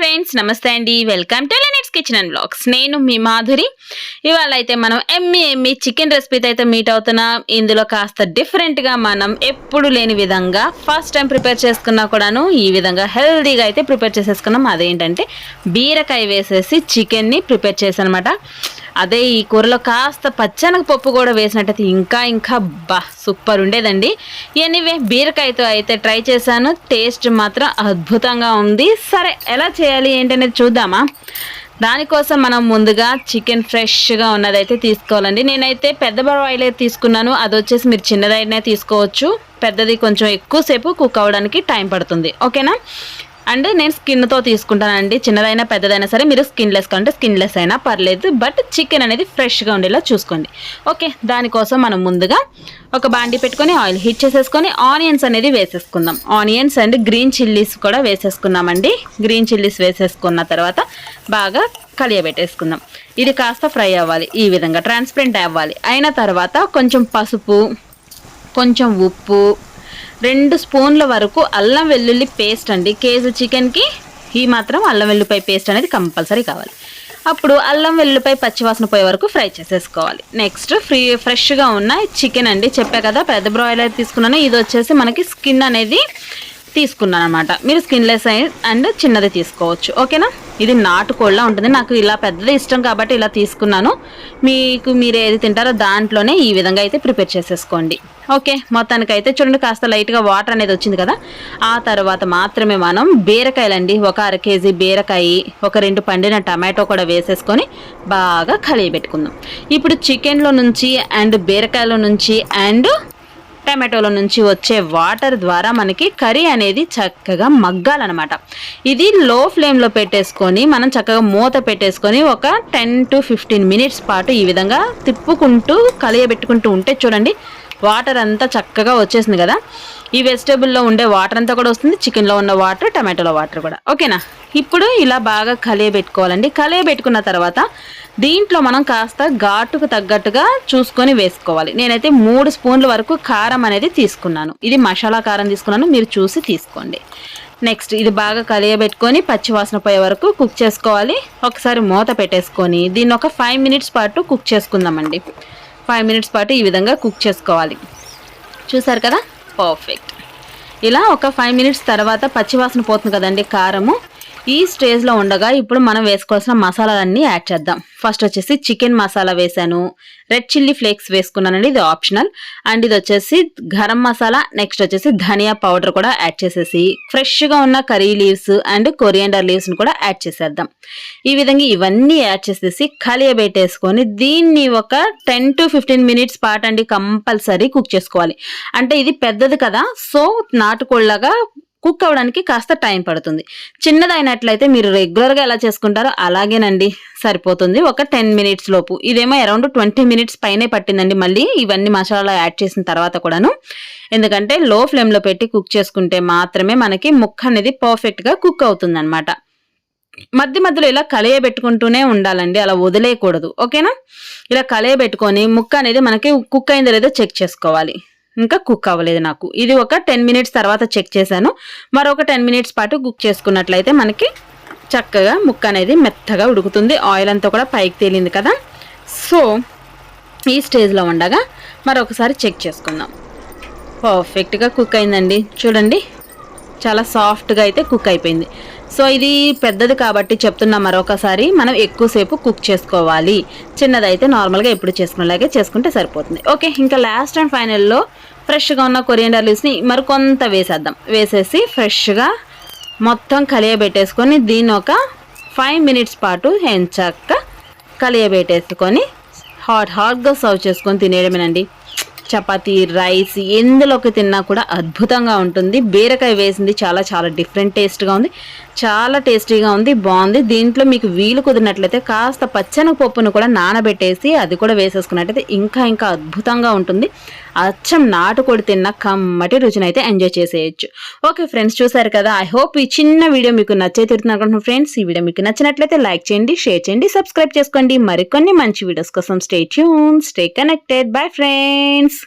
Friends నమస్తే అండి. Welcome to లెనిట్స్ kitchen and blogs. నేను మీ మాధురి. ఇవాళ అయితే మనం ఎమ్మి ఎమ్మి చికెన్ రెసిపీతో అయితే మీట్ అవుతున్నాం. ఇందులో కాస్త డిఫరెంట్గా మనం ఎప్పుడు లేని విధంగా ఫస్ట్ టైం ప్రిపేర్ చేసుకున్నా కూడాను ఈ విధంగా హెల్తీగా అయితే ప్రిపేర్ చేసేసుకున్నాం. అదేంటంటే బీరకాయ వేసేసి చికెన్ని ప్రిపేర్ చేసానమాట అదే ఈ కూరలో కాస్త పచ్చనగ పప్పు కూడా వేసినట్టయితే ఇంకా ఇంకా బా సూపర్ ఉండేదండి. ఎనీవే బీరకాయతో అయితే ట్రై చేశాను. టేస్ట్ మాత్రం అద్భుతంగా ఉంది. సరే ఎలా చేయాలి ఏంటనేది చూద్దామా? దానికోసం మనం ముందుగా చికెన్ ఫ్రెష్గా ఉన్నదైతే తీసుకోవాలండి. నేనైతే పెద్ద బాయిల్ తీసుకున్నాను. అది వచ్చేసి మీరు చిన్నదైనా తీసుకోవచ్చు. పెద్దది కొంచెం ఎక్కువసేపు కుక్ అవ్వడానికి టైం పడుతుంది. ఓకేనా? అండ్ నేను స్కిన్తో తీసుకుంటానండి. చిన్నదైనా పెద్దదైనా సరే మీరు స్కిన్లెస్ కంటే స్కిన్లెస్ అయినా పర్లేదు. బట్ చికెన్ అనేది ఫ్రెష్గా ఉండేలా చూసుకోండి. ఓకే దానికోసం మనం ముందుగా ఒక బాండి పెట్టుకొని ఆయిల్ హీట్ చేసేసుకొని ఆనియన్స్ అనేది వేసేసుకుందాం. ఆనియన్స్ అండ్ గ్రీన్ చిల్లీస్ కూడా వేసేసుకున్నామండి. గ్రీన్ చిల్లీస్ వేసేసుకున్న తర్వాత బాగా కలియబెట్టేసుకుందాం. ఇది కాస్త ఫ్రై అవ్వాలి. ఈ విధంగా ట్రాన్స్పరెంట్ అవ్వాలి. అయిన తర్వాత కొంచెం పసుపు కొంచెం ఉప్పు రెండు స్పూన్ల వరకు అల్లం వెల్లుల్లి పేస్ట్ అండి. కేజీ చికెన్కి ఈ మాత్రం అల్లం వెల్లుల్లిపాయ పేస్ట్ అనేది కంపల్సరీ కావాలి. అప్పుడు అల్లం వెల్లుల్లిపాయ పచ్చివాసన పోయే వరకు ఫ్రై చేసేసుకోవాలి. నెక్స్ట్ ఫ్రీ ఫ్రెష్గా ఉన్న చికెన్ అండి. చెప్పా కదా పెద్ద బ్రాయిలర్ తీసుకున్నాను. ఇది వచ్చేసి మనకి స్కిన్ అనేది తీసుకున్నాను అనమాట మీరు స్కిన్లెస్ అండ్ చిన్నది తీసుకోవచ్చు. ఓకేనా? ఇది నాటుకోళ్ళ ఉంటుంది. నాకు ఇలా పెద్దది ఇష్టం కాబట్టి ఇలా తీసుకున్నాను. మీకు మీరు ఏది తింటారో దాంట్లోనే ఈ విధంగా అయితే ప్రిపేర్ చేసేసుకోండి. ఓకే? మొత్తానికి అయితే చూడండి కాస్త లైట్గా వాటర్ అనేది వచ్చింది కదా? ఆ తర్వాత మాత్రమే మనం బీరకాయలండి. ఒక అర కేజీ బీరకాయ ఒక రెండు పండిన టమాటో కూడా వేసేసుకొని బాగా కలిగి పెట్టుకుందాం ఇప్పుడు చికెన్లో నుంచి అండ్ బీరకాయలో నుంచి అండ్ టమాటోల నుంచి వచ్చే వాటర్ ద్వారా మనకి కర్రీ అనేది చక్కగా మగ్గాలన్నమాట. ఇది లో ఫ్లేమ్లో పెట్టేసుకొని మనం చక్కగా మూత పెట్టేసుకొని ఒక టెన్ టు ఫిఫ్టీన్ మినిట్స్ పాటు ఈ విధంగా తిప్పుకుంటూ కలియబెట్టుకుంటూ ఉంటే చూడండి వాటర్ అంతా చక్కగా వచ్చేసింది కదా? ఈ వెజిటేబుల్లో ఉండే వాటర్ అంతా కూడా వస్తుంది. చికెన్లో ఉన్న వాటర్ టమాటోలో వాటర్ కూడా. ఓకేనా? ఇప్పుడు ఇలా బాగా కలియబెట్టుకోవాలండి కలియబెట్టుకున్న తర్వాత దీంట్లో మనం కాస్త ఘాటుకు తగ్గట్టుగా చూసుకొని వేసుకోవాలి. నేనైతే మూడు స్పూన్ల వరకు కారం అనేది తీసుకున్నాను. ఇది మసాలా కారం తీసుకున్నాను. మీరు చూసి తీసుకోండి. నెక్స్ట్ ఇది బాగా కలియబెట్టుకొని పచ్చివాసన పోయే వరకు కుక్ చేసుకోవాలి. ఒకసారి మూత పెట్టేసుకొని దీన్ని ఒక ఫైవ్ మినిట్స్ పాటు కుక్ చేసుకుందామండి. ఫైవ్ మినిట్స్ పాటు ఈ విధంగా కుక్ చేసుకోవాలి. చూసారు కదా? పర్ఫెక్ట్ ఇలా ఒక ఫైవ్ మినిట్స్ తర్వాత పచ్చివాసన పోతుంది కదండి కారము. ఈ స్టేజ్లో ఉండగా ఇప్పుడు మనం వేసుకోవాల్సిన మసాలాలన్నీ యాడ్ చేద్దాం. ఫస్ట్ వచ్చేసి చికెన్ మసాలా వేసాను రెడ్ చిల్లీ ఫ్లేక్స్ వేసుకున్నానండి ఇది ఆప్షనల్ అండ్ ఇది వచ్చేసి గరం మసాలా నెక్స్ట్ వచ్చేసి ధనియా పౌడర్ కూడా యాడ్ చేసేసి ఫ్రెష్గా ఉన్న కర్రీ లీవ్స్ అండ్ కొరియండర్ లీవ్స్ని కూడా యాడ్ చేసేద్దాం. ఈ విధంగా ఇవన్నీ యాడ్ చేసేసి కలియబెట్టేసుకొని దీన్ని ఒక టెన్ టు ఫిఫ్టీన్ మినిట్స్ పాటు అండి కంపల్సరీ కుక్ చేసుకోవాలి. అంటే ఇది పెద్దది కదా సో నాటుకోళ్ళగా కుక్ అవ్వడానికి కాస్త టైం పడుతుంది. చిన్నదైనట్లయితే మీరు రెగ్యులర్గా ఎలా చేసుకుంటారో అలాగేనండి. సరిపోతుంది. ఒక టెన్ మినిట్స్ లోపు. ఇదేమో అరౌండ్ ట్వంటీ మినిట్స్ పైనే పట్టిందండి మళ్ళీ. ఇవన్నీ మసాలా యాడ్ చేసిన తర్వాత కూడాను. ఎందుకంటే లో ఫ్లేమ్లో పెట్టి కుక్ చేసుకుంటే మాత్రమే మనకి ముక్క అనేది పర్ఫెక్ట్గా కుక్ అవుతుందన్నమాట. మధ్య మధ్యలో ఇలా కలయబెట్టుకుంటూనే ఉండాలండి. అలా వదిలేయకూడదు. ఓకేనా? ఇలా కలయబెట్టుకొని ముక్క అనేది మనకి కుక్ అయిందో లేదో చెక్ చేసుకోవాలి. ఇంకా కుక్ అవ్వలేదు నాకు. ఇది ఒక టెన్ మినిట్స్ తర్వాత చెక్ చేశాను. మరొక టెన్ మినిట్స్ పాటు కుక్ చేసుకున్నట్లయితే మనకి చక్కగా ముక్క అనేది మెత్తగా ఉడుకుతుంది. ఆయిల్ అంతా కూడా పైకి తేలింది కదా. సో ఈ స్టేజ్లో ఉండగా మరొకసారి చెక్ చేసుకుందాం. పర్ఫెక్ట్గా కుక్ అయిందండి. చూడండి. చాలా సాఫ్ట్గా అయితే కుక్ అయిపోయింది. సో ఇది పెద్దది కాబట్టి చెప్తున్నా మరొకసారి. మనం ఎక్కువసేపు కుక్ చేసుకోవాలి. చిన్నదైతే నార్మల్గా ఎప్పుడు చేసుకునేలాగే చేసుకుంటే సరిపోతుంది. ఓకే ఇంకా లాస్ట్ అండ్ ఫైనల్లో ఫ్రెష్గా ఉన్న కొరియండర్ లీవ్స్ని మరికొంత వేసేద్దాం. వేసేసి ఫ్రెష్గా మొత్తం కలియబెట్టేసుకొని దీన్ని ఒక ఫైవ్ మినిట్స్ పాటు ఎంచక్క కలియబెట్టేసుకొని హాట్ హాట్గా సర్వ్ చేసుకొని తినేయడమేనండి. చపాతీ రైస్ ఎందులోకి తిన్నా కూడా అద్భుతంగా ఉంటుంది. బీరకాయ వేసింది చాలా చాలా డిఫరెంట్ టేస్ట్గా ఉంది. చాలా టేస్టీగా ఉంది బాగుంది. దీంట్లో మీకు వీలు కుదిరినట్లయితే కాస్త పచ్చని పప్పును కూడా నానబెట్టేసి అది కూడా వేసేసుకున్నట్లయితే ఇంకా ఇంకా అద్భుతంగా ఉంటుంది. అచ్చం నాటుకోడి తిన్న కమ్మటి రుచిని అయితే ఎంజాయ్ చేసేయచ్చు. ఓకే ఫ్రెండ్స్ చూసారు కదా? ఐ హోప్ ఈ చిన్న వీడియో మీకు నచ్చే తిరుగుతున్నా ఫ్రెండ్స్. ఈ వీడియో మీకు నచ్చినట్లయితే లైక్ చేయండి షేర్ చేయండి సబ్స్క్రైబ్ చేసుకోండి. మరికొన్ని మంచి వీడియోస్ కోసం stay tune stay connected bye friends